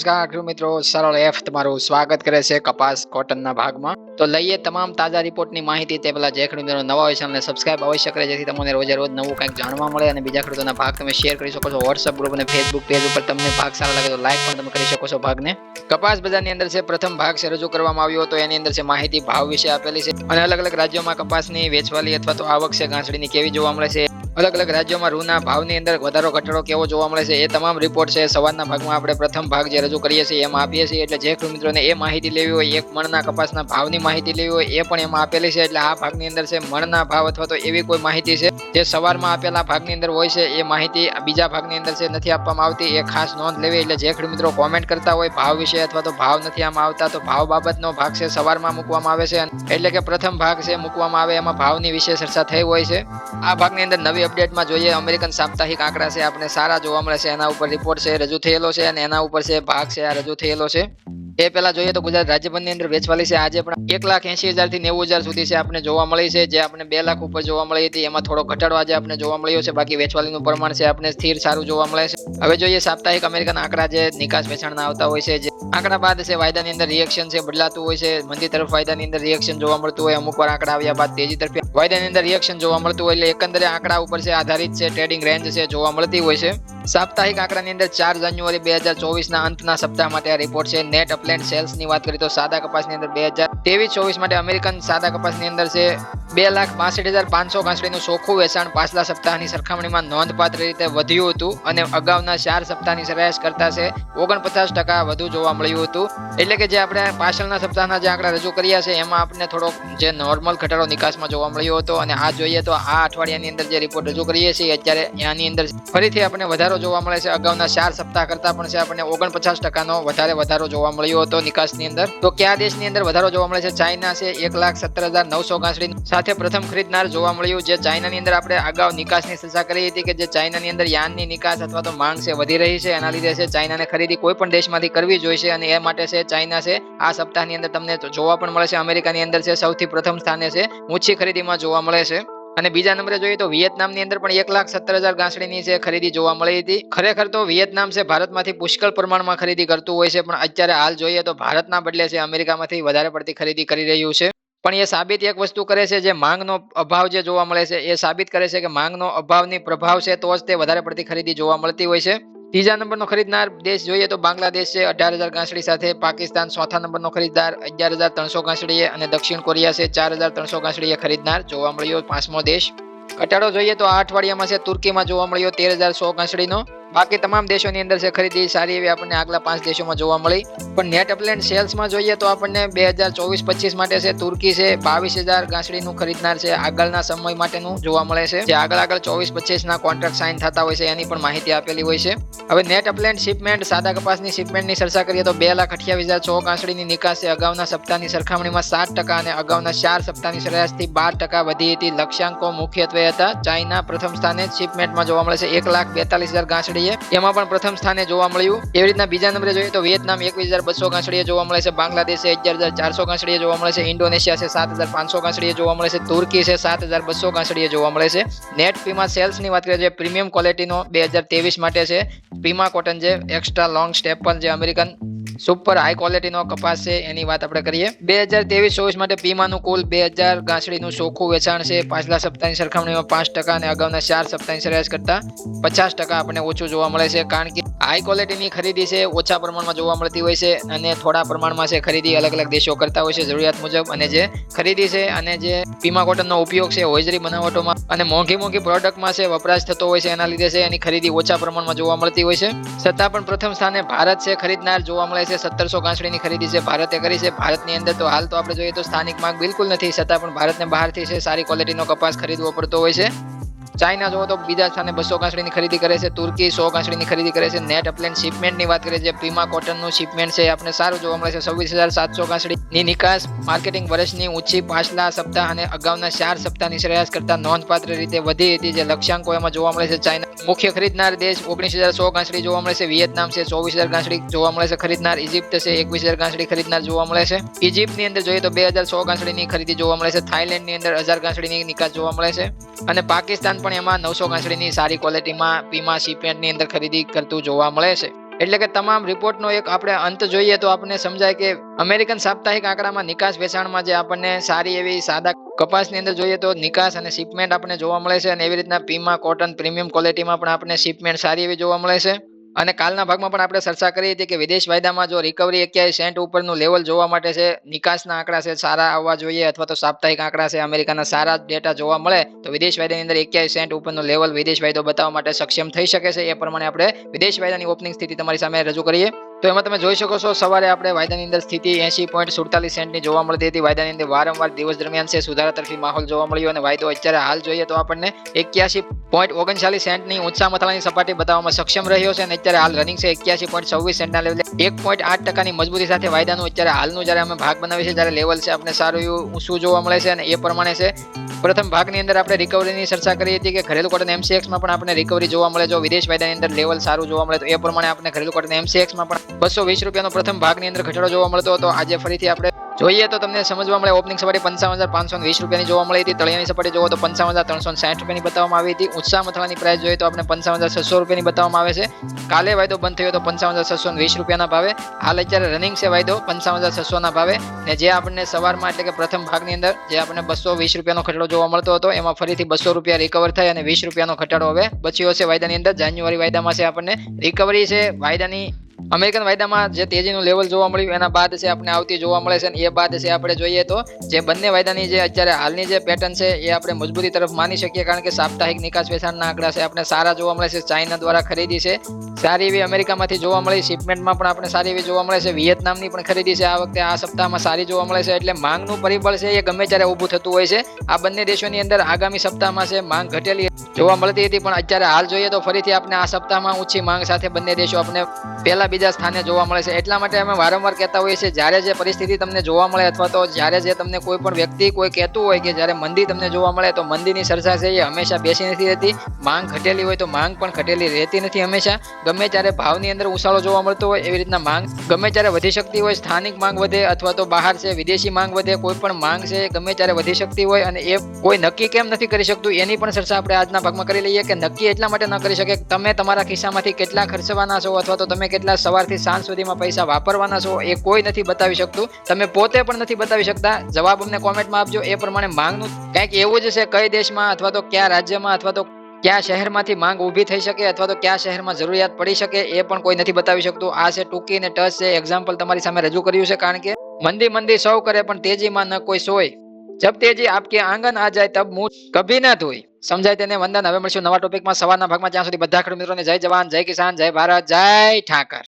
નમસ્કાર ખેડૂત મિત્રો, સરળ એફ તમારું સ્વાગત કરે છે કપાસ કોટનના ભાગમાં. તો લઈએ તમામ તાજા રિપોર્ટની માહિતી. તે પહેલા જે ખેડૂત નવા હોય ચેનલને સબસ્ક્રાઇબ અવશ્ય કરે, જેથી તમને રોજે રોજ નવું કંઈક જાણવા મળે અને બીજા ખેડૂતોના ભાગ તમે શેર કરી શકો છો વોટ્સઅપ ગ્રુપ અને ફેસબુક પેજ ઉપર. તમને ભાગ સારા લાગે તો લાઈક પણ તમે કરી શકો છો ભાગને. કપાસ બજારની અંદર છે પ્રથમ ભાગ છે, રજૂ કરવામાં આવ્યો હતો, એની અંદર છે માહિતી ભાવ વિશે આપેલી છે. અને અલગ અલગ રાજ્યોમાં કપાસની વેચવાલી અથવા તો આવક છે ઘાસડીની કેવી જોવા મળે છે અલગ અલગ રાજ્યોમાં રૂના ભાવની અંદર વધારો ઘટાડો કેવો જોવા મળે છે એ તમામ રિપોર્ટ છે. સવારના ભાગમાં આપણે પ્રથમ ભાગ જે રજૂ કરીએ છીએ એમાં આપીએ છીએ. એટલે જે મિત્રોને એ માહિતી લેવી હોય, એક મણના કપાસના ભાવની માહિતી લેવી હોય, એ પણ એમાં આપેલી છે. એટલે આ ભાગની અંદર છે મણના ભાવ અથવા તો એવી કોઈ માહિતી છે. જે સવારમાં આપેલા ભાગની અંદર હોય છે, એ માહિતી બીજા ભાગની અંદર છે, નથી આપવામાં આવતી. એ ખાસ નોંધ લેવી એટલે જે ખેડૂત મિત્રો કોમેન્ટ કરતા હોય, ભાવ વિશે અથવા તો ભાવ નથી આમાં આવતા, તો ભાવ બાબતનો ભાગ છે, સવારમાં મૂકવામાં આવે છે એટલે કે પ્રથમ ભાગ છે, મૂકવામાં આવે, એમાં ભાવની વિશે ચર્ચા થઈ હોય છે. આ ભાગની અંદર નવી અપડેટમાં જોઈએ, અમેરિકન સાપ્તાહિક આંકડા છે, આપણે સારા જોવા મળે છે, એના ઉપર રિપોર્ટ છે, રજૂ થયેલો છે અને એના ઉપર છે, ભાગ છે, આ રજૂ થયેલો છે. એ પહેલા જોઈએ તો ગુજરાત રાજ્યભરની અંદર વેચવાલી છે. આજે પણ એક લાખ એસી હજારથી નેવું હજાર સુધી છે આપણે જોવા મળી છે. જે આપણે બે લાખ ઉપર જોવા મળી હતી, એમાં થોડો ઘટાડો આજે આપણે જોવા મળ્યો છે. બાકી વેચવાલીનું પ્રમાણ છે આપણે સ્થિર સારું જોવા મળે છે. હવે જોઈએ સાપ્તાહિક અમેરિકન આંકડા જે નિકાસ વેચાણના આવતા હોય છે. જે આંકડા બાદ છે, વાયદાની અંદર રિએક્શન છે, બદલાતું હોય છે. મંદી તરફ વાયદાની અંદર રિએક્શન જોવા મળતું હોય, અમુક વાર આંકડા આવ્યા બાદ તેજી તરફ વાયદાની અંદર રિએક્શન જોવા મળતું હોય એટલે એકંદરે આંકડા ઉપર છે, આધારિત છે ટ્રેડિંગ રેન્જ છે, જોવા મળતી હોય છે. સાપ્તાહિક આંકડાની અંદર ચાર જાન્યુઆરી બે હજાર ચોવીસના અંતના સપ્તાહ માટે આ રિપોર્ટ છે નેટ અપલેન્ડ સેલ્સની વાત કરીએ તો સાદા કપાસની અંદર બે હજાર ચોવીસ માટે અમેરિકન સાદા કપાસની અંદર છે. બે લાખ પાસઠ હજાર પાંચસો ઘાસડીનું ચોખ્ખું વેચાણ પાછલા સપ્તાહની સરખામણીમાં નોંધપાત્ર રીતે વધ્યું હતું અને અગાઉના ચાર સપ્તાહની સરેરાશ કરતા છે ઓગણપચાસ ટકા વધુ જોવા મળ્યું હતું. એટલે કે જે આપણે પાછળના સપ્તાહના જે આંકડા રજૂ કર્યા છે, એમાં આપણે થોડોક જે નોર્મલ ઘટાડો નિકાસમાં જોવા મળ્યો હતો. અને આ જોઈએ તો આ અઠવાડિયાની અંદર જે રિપોર્ટ રજૂ કરીએ છીએ, અત્યારે એની અંદર ફરીથી આપણે વધારો જોવા મળે છે. અગાઉના ચાર સપ્તાહ કરતા પણ છે, આપણને ઓગણપચાસ ટકાનો વધારે વધારો જોવા મળ્યો હતો નિકાસની અંદર. તો કયા દેશની અંદર વધારો જોવા મળે છે? ચાઇના છે, એક લાખ સત્તર હજાર નવસો ઘાસડી સાથે પ્રથમ ખરીદનાર જોવા મળ્યું, જે ચાઇનાની અંદર આપણે અગાઉ નિકાસની ચર્ચા કરી હતી કે જે ચાઇનાની અંદર યાનની નિકાસ અથવા તો માંગ છે, વધી રહી છે. એના લીધે છે ચાઇનાને ખરીદી કોઈ પણ દેશમાંથી કરવી જોઈશે અને એ માટે છે ચાઇના છે, આ સપ્તાહની અંદર તમને જોવા પણ મળે છે. અમેરિકાની અંદર છે સૌથી પ્રથમ સ્થાને છે ઊંચી ખરીદીમાં જોવા મળે છે. અને બીજા નંબરે જોઈએ તો વિયેતનામની અંદર પણ એક લાખ સત્તર હજાર ગાંસડીની છે ખરીદી જોવા મળી હતી. ખરેખર તો વિયેતનામ છે ભારતમાંથી પુષ્કળ પ્રમાણમાં ખરીદી કરતું હોય છે, પણ અત્યારે હાલ જોઈએ તો ભારતના બદલે છે અમેરિકામાંથી વધારે પડતી ખરીદી કરી રહ્યું છે. પણ એ સાબિત એક વસ્તુ કરે છે જે માંગનો અભાવ જે જોવા મળે છે, એ સાબિત કરે છે કે માંગનો અભાવની પ્રભાવ છે તો જ તે વધારે પડતી ખરીદી જોવા મળતી હોય છે. ત્રીજા નંબરનો ખરીદનાર દેશ જોઈએ તો બાંગ્લાદેશ છે, અઢાર હજાર ઘાસડી સાથે પાકિસ્તાન, ચોથા નંબરનો ખરીદદાર અગિયાર હજાર ત્રણસો ઘાસડીએ અને દક્ષિણ કોરિયા છે, ચાર હજાર ત્રણસો ઘાસડીએ ખરીદનાર જોવા મળ્યો પાંચમો દેશ. ઘટાડો જોઈએ તો આ અઠવાડિયામાં છે, તુર્કીમાં જોવા મળ્યો તેર હજાર સો ઘાસડીનો બાકી તમામ દેશોની અંદર છે ખરીદી સારી એવી આપણને આગલા પાંચ દેશોમાં જોવા મળી. પણ નેટ અપલેન્ડ સેલ્સમાં જોઈએ તો આપણને બે હજાર ચોવીસ પચીસ માટે છે, તુર્કી છે, બાવીસ હજાર ઘાસડીનું ખરીદનાર છે, આગળના સમય માટેનું જોવા મળે છે. જે આગળ આગળ ચોવીસ પચીસ ના કોન્ટ્રાક્ટ સાઇન થતા હોય છે, એની પણ માહિતી આપેલી હોય છે. હવે નેટ અપલેન્ડ શિપમેન્ટ, સાદા કપાસની શિપમેન્ટની ચર્ચા કરીએ તો બે લાખ અઠ્યાવીસ હજાર છ ઘાસડીની નિકાસ છે. અગાઉના સપ્તાહની સરખામણીમાં સાત ટકા અને અગાઉના ચાર સપ્તાહની સરેરાશથી બાર ટકા વધી હતી. લક્ષ્યાંકો મુખ્યત્વે હતા. ચાઇના પ્રથમ સ્થાને શિપમેન્ટમાં જોવા મળે છે, એક લાખ બેતાલીસ હજાર ઘાસડીએ એમાં પણ પ્રથમ સ્થાને જોવા મળ્યું. એવી રીતના બીજા નંબરે જોઈએ તો વિયેતનામ એકવીસ હજાર બસો કાંસળીએ જોવા મળે છે. બાંગ્લાદેશ છે અગિયાર હજાર ચારસો કાંસળીએ જોવા મળે છે. ઇન્ડોનેશિયા છે સાત હજાર પાંચસો કાંસળીએ જોવા મળે છે. તુર્કી છે સાત હજાર બસો કાંસળીએ જોવા મળે છે. નેટ પીમા સેલ્સની વાત કરીએ તો પ્રીમિયમ ક્વોલિટીનો બે હજાર ત્રેવીસ માટે છે. પીમા કોટન જે એક્સ્ટ્રા લોંગ સ્ટેપલ જે અમેરિકન સુપર હાઈ ક્વોલિટીનો કપાસ છે એની વાત આપણે કરીએ. બે હજાર ત્રેવીસ ચોવીસ માટે પીમાનું કુલ બે હજાર ગાંસડીનું ચોખ્ખું વેચાણ છે. પાછલા સપ્તાહની સરખામણીમાં પાંચ ટકા અને અગાઉના ચાર સપ્તાહની સરેરાશ કરતા પચાસ ટકા આપણને ઓછું જોવા મળે છે. કારણ કે હાઈ ક્વોલિટીની ખરીદી છે, ઓછા પ્રમાણમાં જોવા મળતી હોય છે અને થોડા પ્રમાણમાં છે ખરીદી અલગ અલગ દેશો કરતા હોય છે જરૂરિયાત મુજબ. અને જે ખરીદી છે અને જે પીમા કોટનનો ઉપયોગ છે, હોજરી બનાવટોમાં અને મોંઘી મોંઘી પ્રોડક્ટમાં છે, વપરાશ થતો હોય છે એના લીધે છે, એની ખરીદી ઓછા પ્રમાણમાં જોવા મળતી હોય છે. છતાં પણ પ્રથમ સ્થાને ભારત છે, ખરીદનાર જોવા મળે છે, સત્તરસો ગાંસડીની ખરીદી છે, ભારતે કરી છે. ભારતની અંદર તો હાલ તો આપણે જોઈએ તો સ્થાનિક માંગ બિલકુલ નથી, છતાં પણ ભારતને બહારથી છે, સારી ક્વોલિટીનો કપાસ ખરીદવો પડતો હોય છે. ચાઇના જોવો તો બીજા સ્થાને બસો ઘાસડીની ખરીદી કરે છે. તુર્કી સો ઘાસડીની ખરીદી કરે છે. નેટ અપલેન શિપમેન્ટની વાત કરીએ જે પ્રીમા કોટનનું શિપમેન્ટ છે. આપણે સારું જોવા મળે છે. છવ્વીસ હજાર સાતસો ઘાસડીની નિકાસ માર્કેટિંગ વર્ષની ઊંચી પાછલા સપ્તાહ અને અગાઉના ચાર સપ્તાહની સરેરાશ કરતાં નોંધપાત્ર રીતે વધી હતી જે લક્ષ્યાંકો એમાં જોવા મળે છે ચાઇના. મુખ્ય ખરીદનાર દેશ ઓગણીસ હજાર સો ઘાસડી જોવા મળે છે. વિયેતનામ છે. ચોવીસ હજાર ઘાસડી જોવા મળે છે. ખરીદનાર ઇજિપ્ત છે. એકવીસ હજાર ઘાસડી ખરીદનાર જોવા મળે છે. ઇજિપ્તની અંદર જોઈએ તો બે હજાર સો ઘાસડીની ખરીદી જોવા મળે છે. થાઇલેન્ડની અંદર હજાર ઘાસડીની નિકાસ જોવા મળે છે. અને પાકિસ્તાન પણ એમાં નવસો ઘાસડીની સારી ક્વોલિટીમાં પીમા સિપેન્ટની અંદર ખરીદી કરતું જોવા મળે છે. એટલે કે તમામ રિપોર્ટનો એક આપણે અંત જોઈએ તો આપણને સમજાય કે અમેરિકન સાપ્તાહિક આંકડામાં નિકાસ વેચાણમાં જે આપણને સારી એવી સાદા કપાસની અંદર જોઈએ તો નિકાસ અને શિપમેન્ટ આપણને જોવા મળે છે અને એવી રીતના પીમા કોટન પ્રીમિયમ ક્વોલિટીમાં પણ આપણને શિપમેન્ટ સારી એવી જોવા મળે છે. અને કાલના ભાગમાં પણ આપણે ચર્ચા કરી હતી કે વિદેશ વાયદામાં જો રિકવરી એક્યાસી સેન્ટ ઉપરનું લેવલ જોવા માટે છે, નિકાસના આંકડા છે સારા આવવા જોઈએ અથવા તો સાપ્તાહિક આંકડા છે, અમેરિકાના સારા ડેટા જોવા મળે, તો વિદેશ વાયદાની અંદર એક્યાસી સેન્ટ ઉપરનું લેવલ વિદેશ વાયદો બતાવવા માટે સક્ષમ થઈ શકે છે. એ પ્રમાણે આપણે વિદેશ વાયદાની ઓપનિંગ સ્થિતિ તમારી સામે રજૂ કરીએ. તો એમાં તમે જોઈ શકો છો, સવારે આપણે વાયદાની અંદર સ્થિતિ એસી પોઈન્ટ સુડતાલીસ સેન્ટની જોવા મળતી હતી. વાયદાની અંદર વારંવાર દિવસ દરમિયાન છે, સુધારા તરફી માહોલ જોવા મળ્યો અને વાયદો અત્યારે હાલ જોઈએ તો આપણને એક્યાસી પોઈન્ટ ઓગણચાલીસ સેન્ટની ઊંચા મથાળાની સપાટી બતાવવામાં સક્ષમ રહ્યો છે અને અત્યારે હાલ રનિંગ છે એક્યાસી પોઈન્ટ છવ્વીસ સેન્ટના લેવલે એક પોઈન્ટ આઠ ટકાની મજબૂતી સાથે વાયદાનું અત્યારે હાલનું જ્યારે અમે ભાગ બનાવીએ છીએ જ્યારે લેવલ છે આપણે સારું એવું ઊંચું જોવા મળે છે અને એ પ્રમાણે છે પ્રથમ ભાગની અંદર આપણે રિકવરીની ચર્ચા કરી હતી કે ઘરેલું કોટન એમસીએક્સમાં પણ આપણે રિકવરી જોવા મળે. જો વિદેશ વાયદાની અંદર લેવલ સારું જોવા મળે તો એ પ્રમાણે આપણે ઘરેલું કોટન એમસીએક્સમાં પણ બસો વીસ રૂપિયાનો પ્રથમ ભાગની અંદર ઘટાડો જોવા મળતો હતો. આજે ફરીથી આપણે જોઈએ તો તમને સમજવા મળે ઓપનિંગ સપાટી પંચાવન હજાર પાંચસો વીસ રૂપિયાની જોવા મળી હતી. તળિયાની સપાટી જોવો તો પંચાવન હજાર ત્રણસો સાઠ રૂપિયાની બતાવવામાં આવી હતી. ઉત્સાહ મથળાની પ્રાઇસ જોઈએ તો આપણે પંચાવન હજાર છસો રૂપિયાની બતાવવામાં આવે છે. કાલે વાયદો બંધ થયો તો પંચાવન હજાર છસો વીસ રૂપિયાના ભાવે. હાલ અત્યારે રનિંગ છે વાયદો, પંચાવન હજાર છસોના ભાવે. ને જે આપણને સવારમાં એટલે કે પ્રથમ ભાગની અંદર જે આપણને બસો વીસ રૂપિયાનો ઘટાડો જોવા મળતો હતો, એમાં ફરીથી બસો રૂપિયા રિકવર થઈ અને વીસ રૂપિયાનો ઘટાડો હવે બચ્યો છે વાયદાની અંદર. જાન્યુઆરી વાયદામાં છે આપણને રિકવરી છે. વાયદાની અમેરિકન વાયદામાં જે તેજીનું લેવલ જોવા મળ્યું, એના બાદ છે આપણે આવતી જોવા મળે છે એ બાદ છે આપણે જોઈએ તો જે બંને વાયદાની જે અત્યારે હાલની જે પેટર્ન છે એ આપણે મજબૂતી તરફ માની શકીએ કારણ કે સાપ્તાહિક નિકાસ વેચાણના આંકડા છે, આપણે સારા જોવા મળે છે, ચાઇના દ્વારા ખરીદી છે. સારી એવી અમેરિકામાંથી જોવા મળી, શિપમેન્ટમાં પણ આપણે સારી એવી જોવા મળે છે, વિયેતનામની પણ ખરીદી છે આ વખતે, આ સપ્તાહમાં સારી જોવા મળે છે, એટલે માંગનું પરિબળ છે એ ગમે ત્યારે ઊભું થતું હોય છે. આ બંને દેશોની અંદર આગામી સપ્તાહમાં છે માંગ ઘટેલી જોવા મળતી હતી, પણ અત્યારે હાલ જોઈએ તો ફરીથી આપણે આ સપ્તાહમાં ઊંચી માંગ સાથે બંને દેશો આપણે પહેલા બીજા સ્થાને જોવા મળે છે. એટલા માટે અમે વારંવાર કહેતા હોઈએ છીએ, જ્યારે જે પરિસ્થિતિ તમને જોવા મળે અથવા તો જ્યારે જે તમને કોઈ પણ વ્યક્તિ કોઈ કહેતું હોય કે જ્યારે મંદી તમને જોવા મળે, તો મંદીની સરસા છે એ હંમેશા બેસી નથી રહેતી. માંગ ઘટેલી હોય તો માંગ પણ ઘટેલી રહેતી નથી હંમેશા. ગમે ત્યારે ભાવની અંદર ઉછાળો જોવા મળતો હોય, એવી રીતના માંગ ગમે ત્યારે વધી શકતી હોય, સ્થાનિક માંગ વધે અથવા તો બહાર છે, વિદેશી માંગ વધે, કોઈ પણ માંગ છે ગમે ત્યારે વધી શકતી હોય અને એ કોઈ નક્કી કેમ નથી કરી શકતું, એની પણ ચર્ચા આપણે આજના ભાગમાં કરી લઈએ કે નક્કી એટલા માટે ન કરી શકે તમે તમારા ખિસ્સામાંથી કેટલા ખર્ચવાના છો અથવા તો તમે કેટલા સવારથી સાંજ સુધીમાં પૈસા વાપરવાના છો, એ કોઈ નથી બતાવી શકતું. તમે પોતે પણ નથી બતાવી શકતા. જવાબ અમને કોમેન્ટમાં આપજો. એ પ્રમાણે માંગનું કંઈક એવું જ છે કઈ દેશમાં અથવા તો કયા રાજ્યમાં અથવા તો કયા શહેરમાંથી માંગ ઊભી થઈ શકે અથવા તો કયા શહેરમાં જરૂરિયાત પડી શકે, એ પણ કોઈ નથી બતાવી શકતું. આ છે ટૂંકી અને ટચ છે એક્ઝામ્પલ તમારી સામે રજૂ કર્યું છે કારણ કે મંદી મંદી સૌ કરે પણ તેજીમાં ન કોઈ સોય. જબ તેજી આપકે આંગન આ જાય તબ મુંહ કભી ના ધોઈ સમજાય તેને વંદન. હવે મળશું નવા ટોપિકમાં સવારના ભાગમાં. જ્યાં સુધી બધા ખેડૂત મિત્રોને જય જવાન, જય કિસાન, જય ભારત, જય ઠાકર.